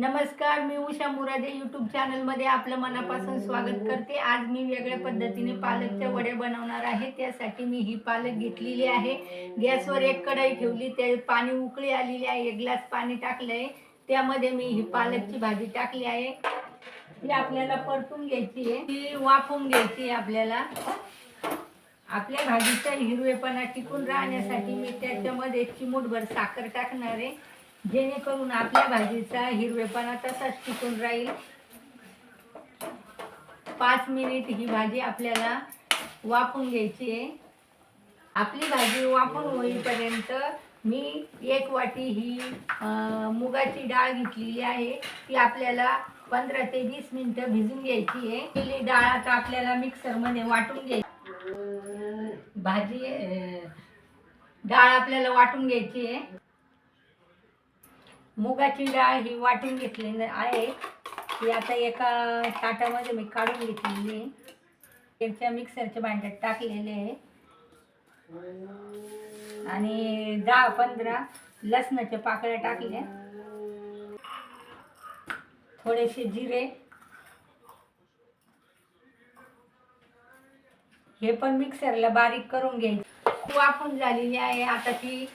नमस्कार मी उषा मुरादे यूट्यूब चॅनलमध्ये आपलं मनापासून स्वागत करते. आज मी वेगळ्या पद्धतीने पालकच्या वडे बनवणार आहे. त्यासाठी मी ही पालक घेतलेली आहे. गॅसवर एक कढाई ठेवली ते पाणी उकळी आलेली आहे. एक ग्लास पाणी टाकलं आहे त्यामध्ये मी ही पालकची भाजी टाकली आहे. ती आपल्याला परतून घ्यायची आहे. ती वाफवून घ्यायची आहे आपल्याला. आपल्या भाजीचा हिरवेपणा टिकून राहण्यासाठी मी त्याच्यामध्ये चिमूटभर साखर टाकणार आहे. जेणेकरून आपल्या भाजीचा हिरवेपणा तसाच टिकून राहील. पाच मिनिट ही भाजी आपल्याला वाफून घ्यायची आहे. आपली भाजी वाफून होईपर्यंत मी एक वाटी ही मुगाची डाळ घेतलेली आहे. ती आपल्याला पंधरा ते वीस मिनिटं भिजून घ्यायची आहे. ही डाळ आता आपल्याला मिक्सरमध्ये वाटून घ्यायची. भाजी डाळ आपल्याला वाटून घ्यायची आहे. मुगाची डाळ ही वाटून घेतलेली आहे. ती आता एका ताटामध्ये मी काढून घेतलेली आहे. त्याच्या मिक्सरच्या भांड्यात टाकलेले आहे. आणि दहा पंधरा लसणाच्या पाकळ्या टाकल्या. थोडेसे जिरे. हे पण मिक्सरला बारीक करून घ्यायची. वाफून झालेली आहे. आता ती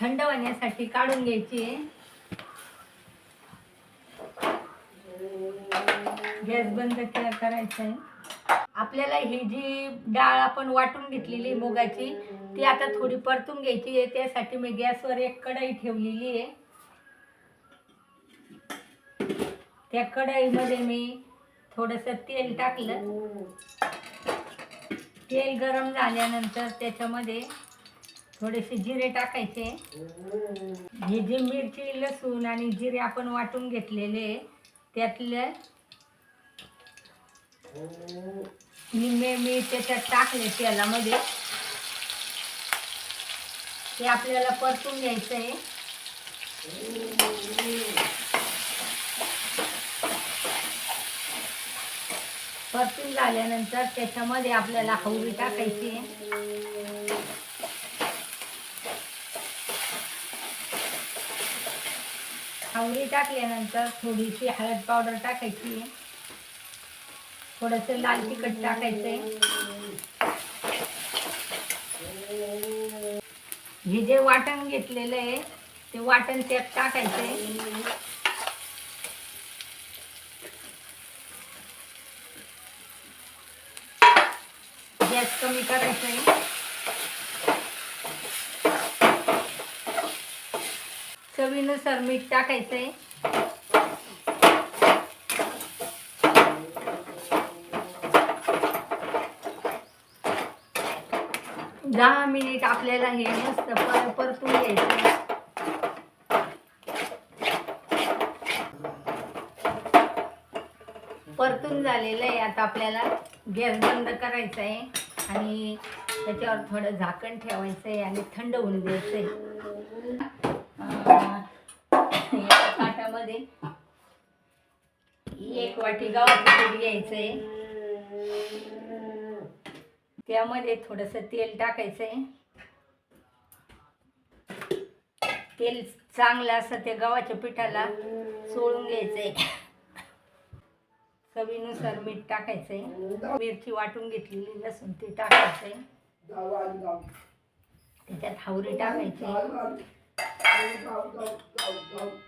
थंड होण्यासाठी काढून घ्यायची आहे. गॅस बंद करायचा आहे. आपल्याला ही जी डाळ आपण वाटून घेतलेली आहे मुगाची ती आता थोडी परतून घ्यायची आहे. त्यासाठी मी गॅसवर एक कढई ठेवलेली आहे. त्या कढईमध्ये मी थोडंसं तेल टाकलं. तेल गरम झाल्यानंतर त्याच्यामध्ये थोडेसे जिरे टाकायचे. हे जे मिरची लसूण आणि जिरे आपण वाटून घेतलेले त्यातल्या निम्मे मी त्याच्यात टाकले तेलामध्ये. ते आपल्याला परतून घ्यायचं आहे परतून झाल्यानंतर त्याच्यामध्ये आपल्याला हवरी टाकायची आहे. हवरी टाकल्यानंतर थोडीशी हळद पावडर टाकायची आहे. थोडंसं लाल तिखट टाकायचंय. हे जे वाटण घेतलेलं आहे ते वाटण त्यात टाकायचंय. गॅस कमी करायचंय. चवीनुसार मीठ टाकायचंय. दहा मिनिट आपल्याला हे मस्त पर परतून घ्यायचं परतून झालेलं आहे आता आपल्याला. गॅस बंद करायचा आहे आणि त्याच्यावर थोडं झाकण ठेवायचं आहे आणि थंड होऊन द्यायचं आहे ताटामध्ये एक वाटी गावाचं पीठ घ्यायचं आहे त्यामध्ये थोडंसं तेल टाकायचं आहे तेल चांगलं असं ते गव्हाच्या पिठाला सोळून घ्यायचं आहे चवीनुसार मीठ टाकायचं आहे मिरची वाटून घेतलेली लसूण ती टाकायचं आहे त्याच्यात हावरी टाकायची.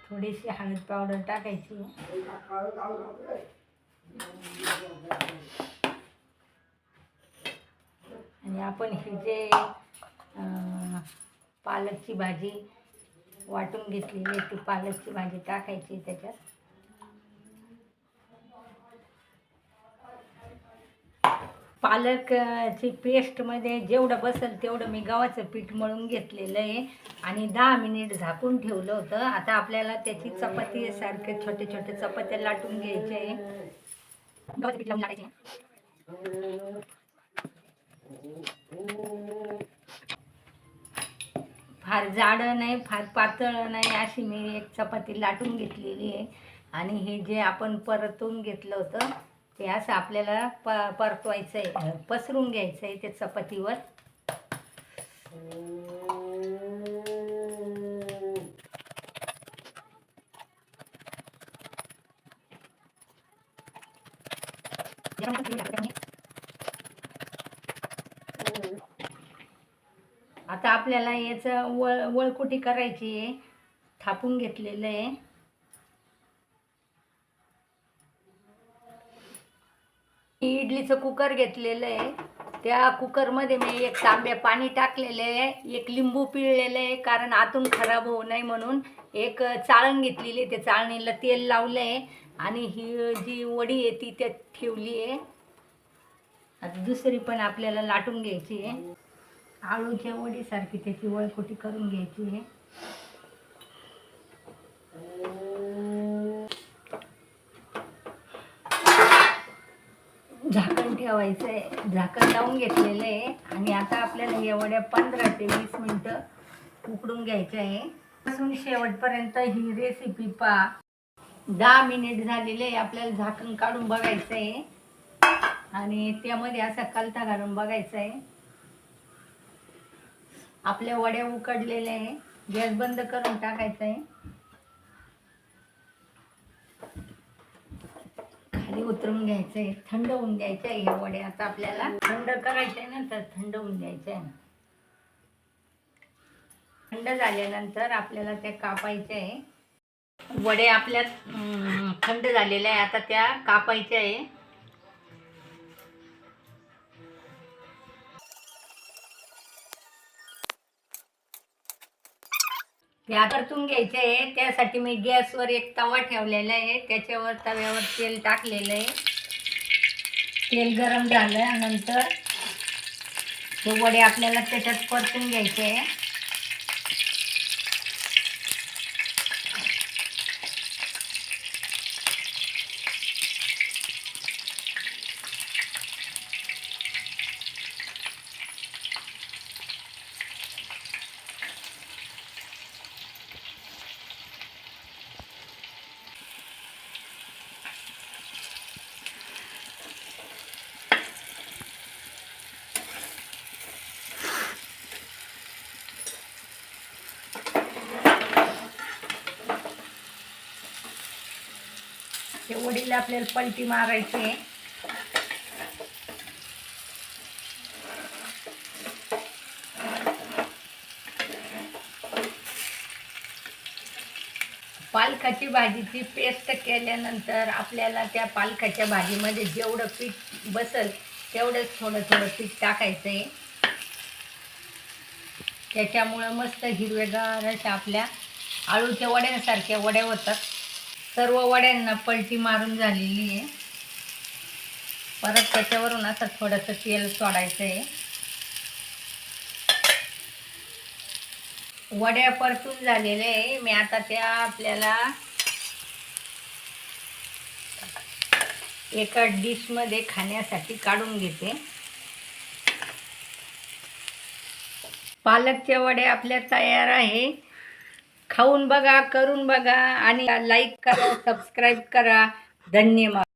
थोडीशी हळद पावडर टाकायची. आणि आपण ही जे पालकची भाजी वाटून घेतलेली आहे ती पालकची भाजी टाकायची त्याच्यात. पालकची पेस्टमध्ये जेवढं बसेल तेवढं मी गव्हाचं पीठ मळून घेतलेलं आहे आणि दहा मिनिट झाकून ठेवलं होतं. आता आपल्याला त्याची चपाती सारखे छोटे छोटे चपात्या लाटून घ्यायचे आहे. गव्हाचं पीठ लावून लाटायचे फार जाडं नाही फार पातळ नाही अशी मी एक चपाती लाटून घेतलेली आहे. आणि हे जे आपण परतून घेतलं होतं ते असं आपल्याला प परतवायचं आहे पसरून घ्यायचं आहे ते चपातीवर आता आपल्याला याचं वळ वळकुटी करायची आहे. थापून घेतलेलं आहे. इडलीचं कुकर घेतलेलं आहे. त्या कुकरमध्ये मी एक तांब्या पाणी टाकलेलं आहे. एक लिंबू पिळलेलं आहे कारण आतून खराब होऊ नये म्हणून. एक चाळण घेतलेली आहे त्या चाळणीला तेल लावलं आहे. आणि ही जी वडी आहे ती त्यात ठेवली आहे. आता दुसरी पण आपल्याला लाटून घ्यायची आहे. आळूच्या वडीसारखी त्याची वळकोटी करून घ्यायची आहे. झाकण ठेवायचं आहे झाकण लावून घेतलेलं आहे. आणि आता आपल्याला या वड्या पंधरा ते वीस मिनटं उकडून घ्यायचं आहे. पासून शेवटपर्यंत ही रेसिपी पा. दहा मिनिट झालेले आहे. आपल्याला झाकण काढून बघायचं आहे आणि त्यामध्ये असा कलता घालून बघायचा आहे आपल्या वड्या उकडलेल्या आहे. गॅस बंद करून टाकायचं आहे. खाली उतरून घ्यायचं आहे. थंड होऊन द्यायचं आहे ह्या वडे आता आपल्याला थंड करायचे नंतर थंड होऊन द्यायचे आहे. थंड झाल्यानंतर आपल्याला त्या कापायचे आहे. वडे आपल्या थंड झालेले आहे. आता त्या कापायच्या आहे. ह्या परतून घ्यायचे आहे. त्यासाठी मी गॅसवर एक तवा ठेवलेला आहे. त्याच्यावर तव्यावर तेल टाकलेलं आहे. तेल गरम झालं नंतर हे वडे आपल्याला त्याच्यात परतून घ्यायचे आहे. ते वडीला आपल्याला पलटी मारायची. आहे पालकाची भाजीची पेस्ट केल्यानंतर आपल्याला त्या पालकाच्या भाजीमध्ये जेवढं पीठ बसल तेवढंच थोडं थोडं पीठ टाकायचं. आहे त्याच्यामुळं मस्त हिरवेगार अशा आपल्या आळूच्या वड्यांसारख्या वड्या होतात. सर्व वड्यांना पलटी मारून झालेली आहे. परत त्याच्यावरून असं थोडंसं तेल सोडायचं आहे वड्या परतून झालेल्या आहे. मी आता त्या आपल्याला एका डिशमध्ये खाण्यासाठी काढून घेते. पालकच्या वड्या आपल्या तयार आहे. खाऊन बघा करून बघा आणि लाईक करा सबस्क्राईब करा. धन्यवाद.